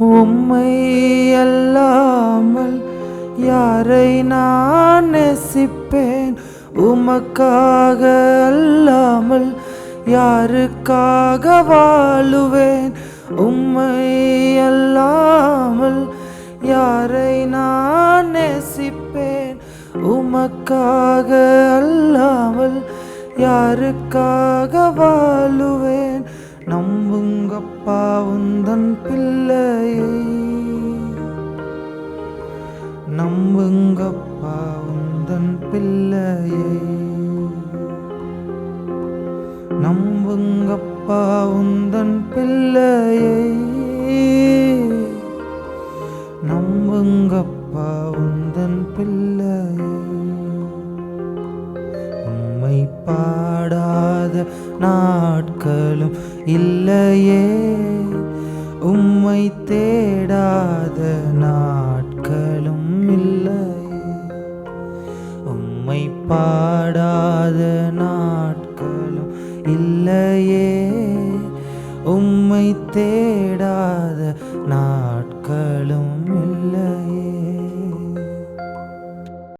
உம்மை அல்லாமல் யாரை நான் நெசிப்பேன்? உமக்காக அல்லாமல் யாருக்காக வாழுவேன்? உம்மை அல்லாமல் யாரை நான் நேசிப்பேன்? உமக்காக அல்லாமல் யாருக்காக வாழுவேன்? உங்கப்பா உந்தன் பிள்ளையை. நம்புங்கப்பா உந்தன் பிள்ளையை. நம்புங்கப்பா உந்தன் பிள்ளையை. நம்புங்கப்பா உந்தன் பிள்ளையை. உம்மை பாடாத நாட்களும் இல்லையே. உம்மை தேடாத நாட்களும் இல்லையே. உம்மை பாடாத நாட்களும் இல்லையே. உம்மை தேடாத நாட்களும் இல்லையே.